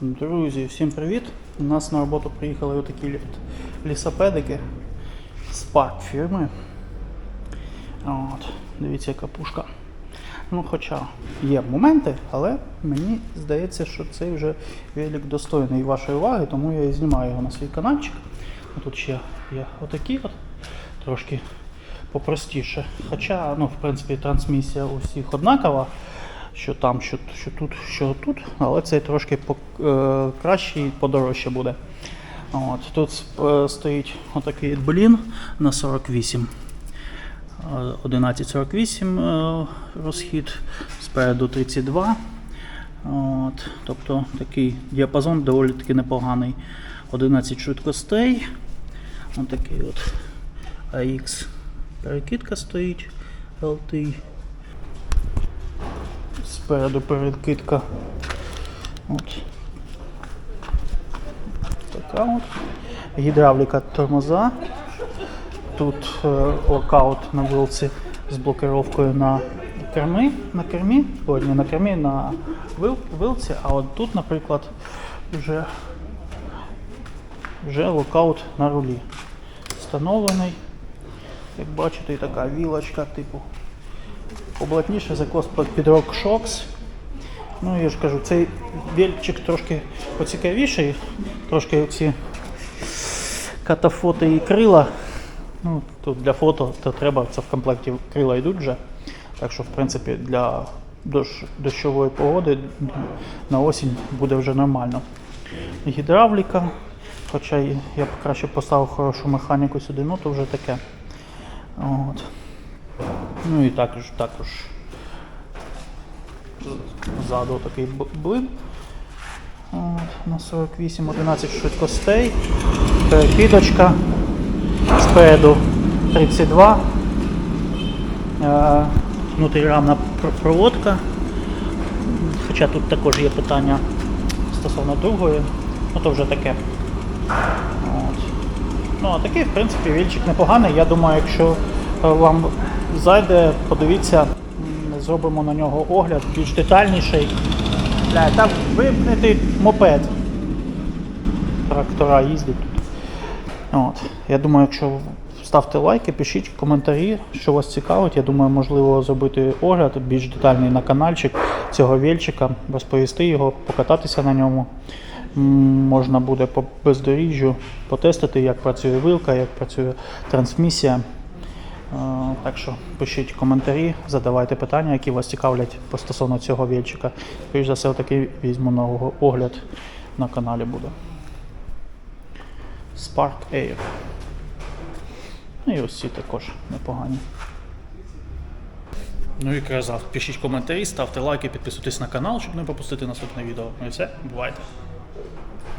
Друзі, всім привіт! У нас на роботу приїхали отакі лісопедики з парк фірми. От, дивіться, яка пушка. Ну, хоча є моменти, але мені здається, що цей вже велик достойний вашої уваги, тому я і знімаю його на свій каналчик. Тут ще є отакі от, трошки попростіше. Хоча, ну, в принципі, трансмісія у всіх однакова, що там, що, що тут, що тут, але цей трошки е, кращий і подорожче буде. От, тут е, стоїть отакий блін на 48. Е, 1148 е, розхід, спереду 32. От, тобто такий діапазон доволі таки непоганий. 11 швидкостей. Ось от AX перекидка стоїть LT. Спереду перекидка. От. Така от. Гідравліка тормоза. Тут е, локаут на вилці з блокировкою на кермі, на кермі, Ой, не на кермі, на вил, вилці, а от тут, наприклад, вже, вже локаут на рулі. Встановлений. Як бачите, така вілочка, типу. Поблатніше закос під Rock Shocks. Ну, я ж кажу, цей вільчик трошки поцікавіший, трошки ці катафоти і крила. Ну, тут для фото то треба, це в комплекті крила йдуть вже. Так що, в принципі, для дощ, дощової погоди на осінь буде вже нормально. Гідравліка, хоча я б краще поставив хорошу механіку сюди, ну то вже таке. От. Ну і також, також ззаду такий блин. На 48, 11 швидкостей. Перекидочка. Спереду 32. Е, внутрірамна проводка. Хоча тут також є питання стосовно другої, ну то вже таке. От. Ну, а такий, в принципі, вільчик непоганий. Я думаю, якщо вам зайде, подивіться, зробимо на нього огляд більш детальніший. Там вимкнутий мопед. Трактора їздять тут. От. Я думаю, якщо ставте лайки, пишіть коментарі, що вас цікавить. Я думаю, можливо зробити огляд більш детальний на каналчик цього вільчика, розповісти його, покататися на ньому. Можна буде по бездоріжжю потестити, як працює вилка, як працює трансмісія. Е, Так що пишіть коментарі, задавайте питання, які вас цікавлять по стосовно цього вільчика. Скоріш за все, такий візьму на огляд на каналі буде. Spark Air. Ну і ось ці також непогані. Ну і казав, пишіть коментарі, ставте лайки, підписуйтесь на канал, щоб не пропустити наступне відео. Ну і все, бувайте.